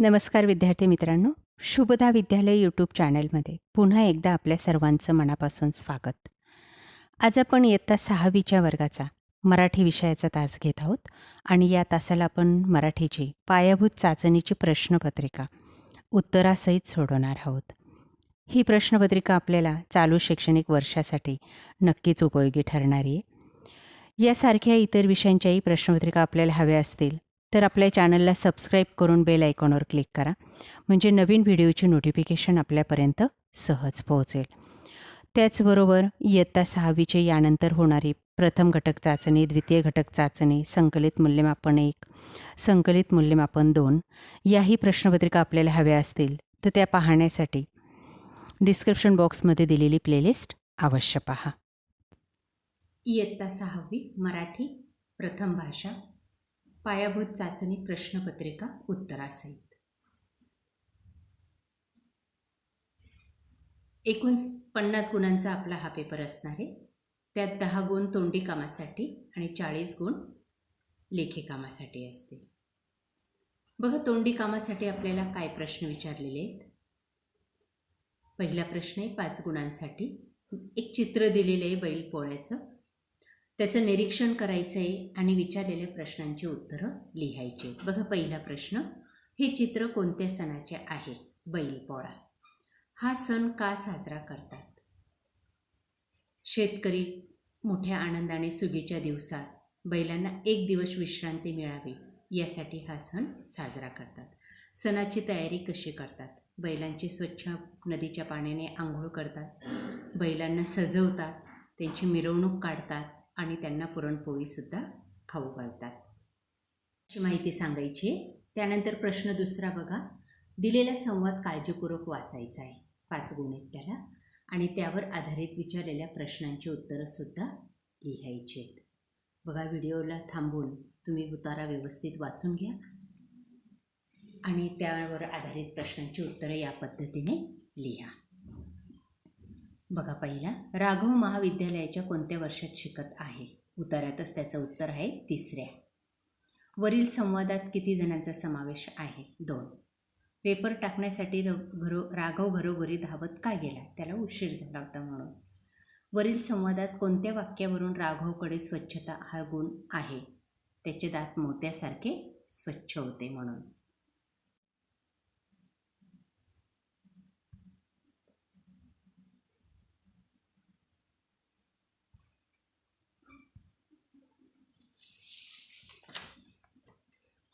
नमस्कार विद्यार्थी मित्रांनो. शुभदा विद्यालय यूट्यूब चॅनलमध्ये पुन्हा एकदा आपल्या सर्वांचं मनापासून स्वागत. आज आपण इयत्ता सहावीच्या वर्गाचा मराठी विषयाचा तास घेत आहोत आणि या तासाला आपण मराठीची पायाभूत चाचणीची प्रश्नपत्रिका उत्तरासहित सोडवणार आहोत. ही प्रश्नपत्रिका आपल्याला चालू शैक्षणिक वर्षासाठी नक्कीच उपयोगी ठरणारी आहे. यासारख्या इतर विषयांच्याही प्रश्नपत्रिका आपल्याला हव्या असतील तर आपल्या चॅनलला सबस्क्राईब करून बेल आयकॉनवर क्लिक करा. म्हणजे नवीन व्हिडिओची नोटिफिकेशन आपल्यापर्यंत सहज पोहोचेल. त्याचबरोबर इयत्ता सहावीचे यानंतर होणारी प्रथम घटक चाचणी द्वितीय घटक चाचणी संकलित मूल्यमापन एक संकलित मूल्यमापन दोन याही प्रश्नपत्रिका आपल्याला हव्या असतील तर त्या पाहण्यासाठी डिस्क्रिप्शन बॉक्समध्ये दिलेली प्लेलिस्ट अवश्य पहा. इयत्ता सहावी मराठी प्रथम भाषा. पायाभूत चाचणी प्रश्नपत्रिका उत्तरासहित. एकूण पन्नास गुणांचा आपला हा पेपर असणार आहे त्यात दहा गुण तोंडी कामासाठी आणि चाळीस गुण लेखी कामासाठी असतील. बघा तोंडी कामासाठी आपल्याला काय प्रश्न विचारलेले आहेत? पहिला प्रश्न आहे पाच गुणांसाठी एक चित्र दिलेलं आहे बैल पोळ्याचं. त्याचं निरीक्षण करायचं आहे आणि विचारलेल्या प्रश्नांची उत्तरं लिहायची. बघा पहिला प्रश्न हे चित्र कोणत्या सणाचे आहे? बैलपोळा हा सण का साजरा करतात? शेतकरी मोठ्या आनंदाने सुगीच्या दिवसात बैलांना एक दिवस विश्रांती मिळावी यासाठी हा सण साजरा करतात. सणाची तयारी कशी करतात? बैलांची स्वच्छ नदीच्या पाण्याने आंघोळ करतात? बैलांना सजवतात? त्यांची मिरवणूक काढतात? आणि त्यांना पुरणपोळीसुद्धा खाऊ घालतात. अशी माहिती सांगायची त्यानंतर प्रश्न दुसरा बघा. दिलेला संवाद काळजीपूर्वक वाचायचा आहे. पाच गुण आहेत त्याला. आणि त्यावर आधारित विचारलेल्या प्रश्नांची उत्तरंसुद्धा लिहायची आहेत. बघा व्हिडिओला थांबून तुम्ही उतारा व्यवस्थित वाचून घ्या. आणि त्यावर आधारित प्रश्नांची उत्तरं या पद्धतीने लिहा. बघा पहिला राघव महाविद्यालयाच्या कोणत्या वर्षात शिकत आहे? उतारातच त्याचं उत्तर आहे तिसऱ्या. वरील संवादात किती जणांचा समावेश आहे? दोन. पेपर टाकण्यासाठी र घरो राघव घरोघरी धावत का गेला? त्याला उशीर झाला होता म्हणून. वरील संवादात कोणत्या वाक्यावरून राघवकडे स्वच्छता हा गुण आहे? त्याचे दात मोत्यासारखे स्वच्छ होते म्हणून.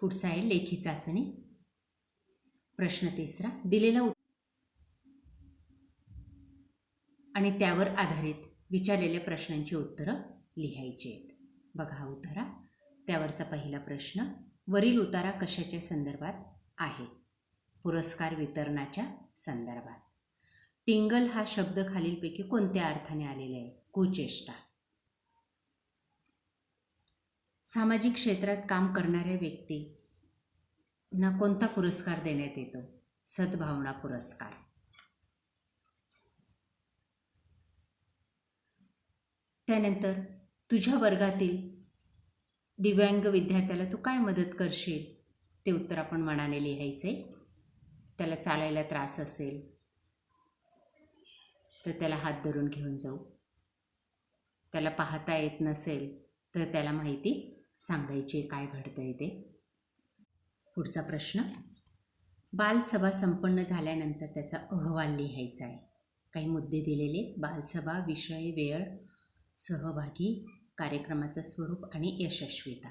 पुढचा आहे लेखी चाचणी. प्रश्न तिसरा दिलेला उत आणि त्यावर आधारित विचारलेल्या प्रश्नांची उत्तरं लिहायची आहेत. बघा हा उतारा. त्यावरचा पहिला प्रश्न वरील उतारा कशाच्या संदर्भात आहे? पुरस्कार वितरणाच्या संदर्भात. टिंगल हा शब्द खालीलपैकी कोणत्या अर्थाने आलेला आहे? कुचेष्टा. सामाजिक क्षेत्रात काम करणाऱ्या व्यक्तींना कोणता पुरस्कार देण्यात येतो? सद्भावना पुरस्कार. त्यानंतर तुझ्या वर्गातील दिव्यांग विद्यार्थ्याला तू काय मदत करशील? ते उत्तर आपण मनाने लिहायचे. त्याला चालायला त्रास असेल तर त्याला हात धरून घेऊन जाऊ. त्याला पाहता येत नसेल तर त्याला माहिती सांगायचे काय घडतं आहे ते? पुढचा प्रश्न. बालसभा संपन्न झाल्यानंतर त्याचा अहवाल लिहायचा आहे. काही मुद्दे दिलेले बालसभा विषय वेळ सहभागी कार्यक्रमाचं स्वरूप आणि यशस्वीता.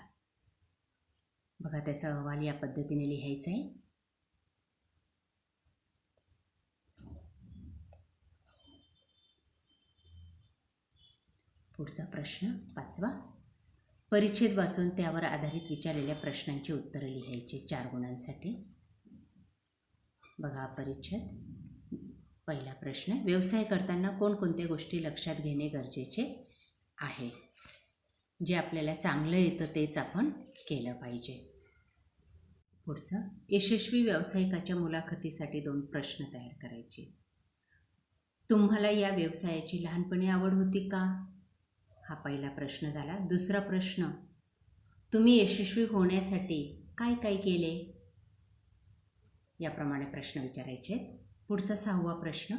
बघा त्याचा अहवाल या पद्धतीने लिहायचा आहे. पुढचा प्रश्न पाचवा. परिच्छेद वाचून त्यावर आधारित विचारलेल्या प्रश्नांची उत्तरं लिहायची चार गुणांसाठी. बघा परिच्छेद. पहिला प्रश्न व्यवसाय करताना कोणकोणत्या गोष्टी लक्षात घेणे गरजेचे आहे? जे आपल्याला चांगलं येतं तेच आपण केलं पाहिजे. पुढचं यशस्वी व्यावसायिकाच्या मुलाखतीसाठी दोन प्रश्न तयार करायचे. तुम्हाला या व्यवसायाची लहानपणी आवड होती का? हा पहिला प्रश्न झाला. दुसरा प्रश्न तुम्ही यशस्वी होण्यासाठी काय काय केले? याप्रमाणे प्रश्न विचारायचे आहेत. पुढचा सहावा प्रश्न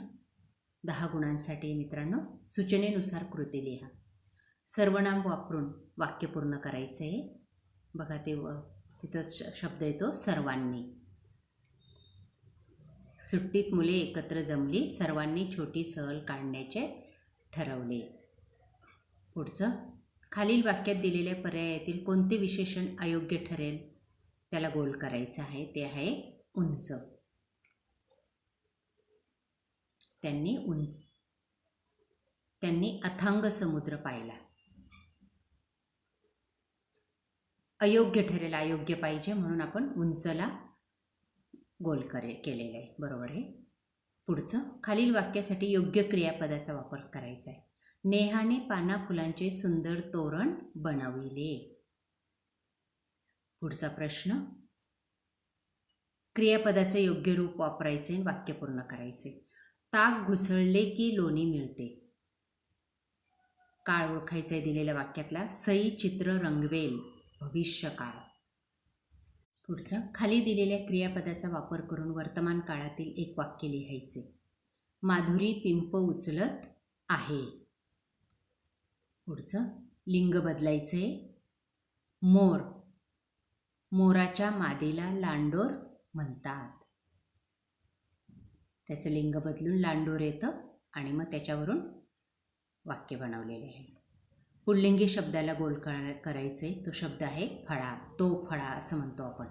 दहा गुणांसाठी मित्रांनो सूचनेनुसार कृती लिहा. सर्वनाम वापरून वाक्य पूर्ण करायचं आहे. बघा ते व तिथं श शब्द येतो सर्वांनी. सुट्टीत मुले एकत्र जमली सर्वांनी छोटी सहल काढण्याचे ठरवले. पुढचं. खालील वाक्यात दिलेल्या पर्यायातील कोणते विशेषण अयोग्य ठरेल? त्याला गोल करायचं आहे. ते आहे उंच. त्यांनी उं त्यांनी अथांग समुद्र पाहिला. अयोग्य ठरेल अयोग्य पाहिजे म्हणून आपण उंचला गोल करे केलेलं आहे. बरोबर आहे? पुढचं. खालील वाक्यासाठी योग्य क्रियापदाचा वापर करायचा आहे. नेहाने पाना फुलांचे सुंदर तोरण बनविले. पुढचा प्रश्न. क्रियापदाचे योग्य रूप वापरायचे आणि वाक्य पूर्ण करायचे. ताक घुसळले की लोणी मिळते. काळ ओळखायचा आहे दिलेल्या वाक्यातला सई चित्र रंगवेल भविष्यकाळ. पुढचं. खाली दिलेल्या क्रियापदाचा वापर करून वर्तमान काळातील एक वाक्य लिहायचे. माधुरी पिंप उचलत आहे. पुढचं लिंग बदलायचं. आहे मोर. मोराच्या मादीला लांडोर म्हणतात. त्याचं लिंग बदलून लांडोर येतं आणि मग त्याच्यावरून वाक्य बनवलेले आहे. पुल्लिंगी शब्दाला गोल कर करायचे. तो शब्द आहे फळा. तो फळा असं म्हणतो आपण.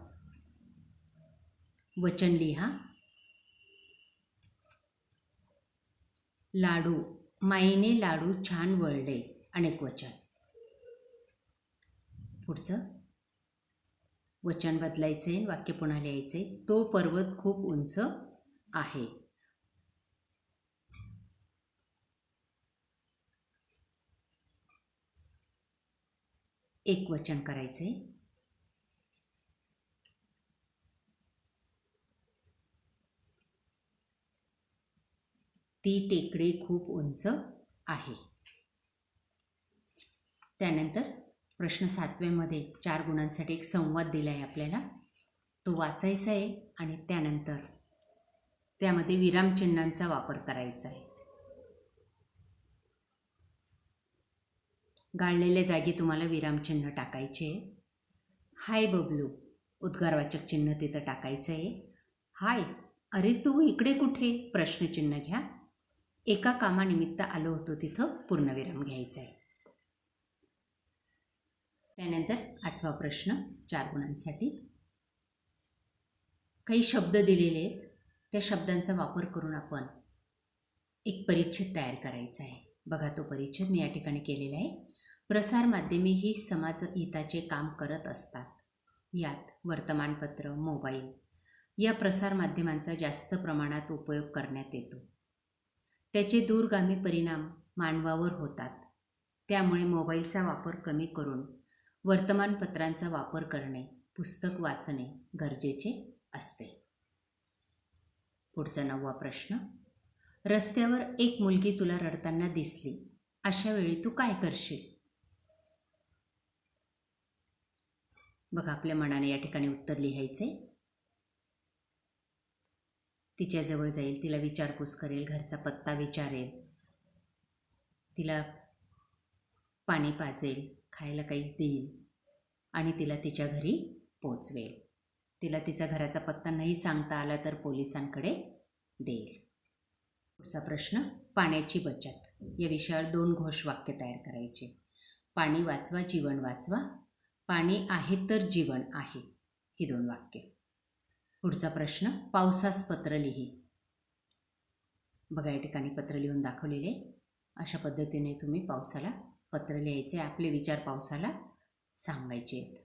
वचन लिहा. लाडू. माईने लाडू छान वळले. अनेक वचन. पुढचं. वचन बदलायचं आहे वाक्य पुन्हा लिहायचं. आहे तो पर्वत खूप उंच आहे. एक वचन करायचे. ती टेकडी खूप उंच आहे. त्यानंतर प्रश्न सातव्यामध्ये चार गुणांसाठी एक संवाद दिला आहे आपल्याला. तो वाचायचा आहे आणि त्यानंतर त्यामध्ये विरामचिन्हांचा वापर करायचा आहे गाळलेल्या जागी तुम्हाला विरामचिन्ह टाकायचे. हाय बबलू उद्गारवाचक चिन्ह तिथं टाकायचं आहे हाय अरे तू इकडे कुठे? प्रश्नचिन्ह घ्या. एका कामानिमित्त आलो होतो तिथं पूर्णविराम घ्यायचा आहे त्यानंतर आठवा प्रश्न चार गुणांसाठी. काही शब्द दिलेले आहेत. त्या शब्दांचा वापर करून आपण एक परिच्छेद तयार करायचा आहे. बघा तो परिच्छेद मी या ठिकाणी केलेला आहे. प्रसारमाध्यमे ही समाजहिताचे काम करत असतात. यात वर्तमानपत्र मोबाईल या प्रसारमाध्यमांचा जास्त प्रमाणात उपयोग करण्यात येतो. त्याचे दूरगामी परिणाम मानवावर होतात. त्यामुळे मोबाईलचा वापर कमी करून वर्तमानपत्रांचा वापर करणे पुस्तक वाचणे गरजेचे असते. पुढचा नववा प्रश्न रस्त्यावर एक मुलगी तुला रडताना दिसली अशा वेळी तू काय करशील? बघा आपल्या मनाने या ठिकाणी उत्तर लिहायचे तिच्याजवळ जाईल तिला विचारपूस करेल घरचा पत्ता विचारेल. तिला पाणी पाजेल खायला काही देईल. आणि तिला तिच्या घरी पोचवेल. तिला तिचा घराचा पत्ता नाही सांगता आला तर पोलिसांकडे देईल. पुढचा प्रश्न पाण्याची बचत. या विषयावर दोन घोषवाक्य तयार करायचे. पाणी वाचवा जीवन वाचवा. पाणी आहे तर जीवन आहे. ही दोन वाक्य. पुढचा प्रश्न पावसास पत्र लिही. बघा या ठिकाणी पत्र लिहून दाखवलेले. अशा पद्धतीने तुम्ही पावसाला पत्र लिहायचे. आपले विचार पावसाला सांगायचे आहेत.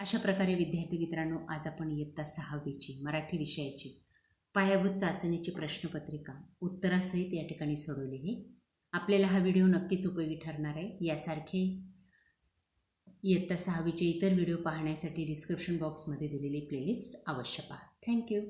अशा प्रकारे विद्यार्थी मित्रांनो आज आपण इयत्ता सहावीची मराठी विषयाची पायाभूत चाचणीची प्रश्नपत्रिका. उत्तरासहित या ठिकाणी सोडवलेली आपल्याला हा व्हिडिओ नक्कीच उपयोगी ठरणार आहे. यासारखे इयत्ता सहावीचे इतर व्हिडिओ पाहण्यासाठी डिस्क्रिप्शन बॉक्समध्ये दिलेली प्लेलिस्ट अवश्य पहा. थँक्यू